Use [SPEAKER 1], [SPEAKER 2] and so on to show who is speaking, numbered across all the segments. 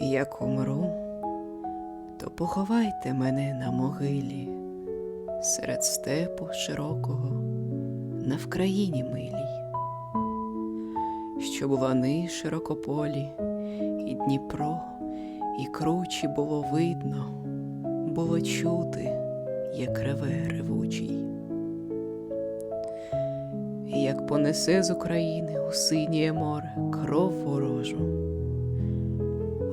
[SPEAKER 1] Як умру, то поховайте мене на могилі серед степу широкого на Вкраїні милій, щоб лани широкополі, і Дніпро, і кручі було видно, було чути, як реве ревучий. І як понесе з України у синє море кров ворожу,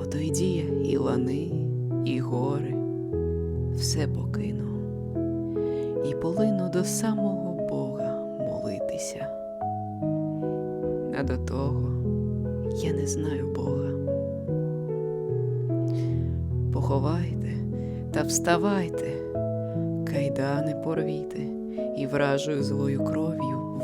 [SPEAKER 1] Отойді я і лани, і гори, все покину, і полину до самого Бога молитися. А до того я не знаю Бога. Поховайте та вставайте, кайдани порвіте і вражою злою кров'ю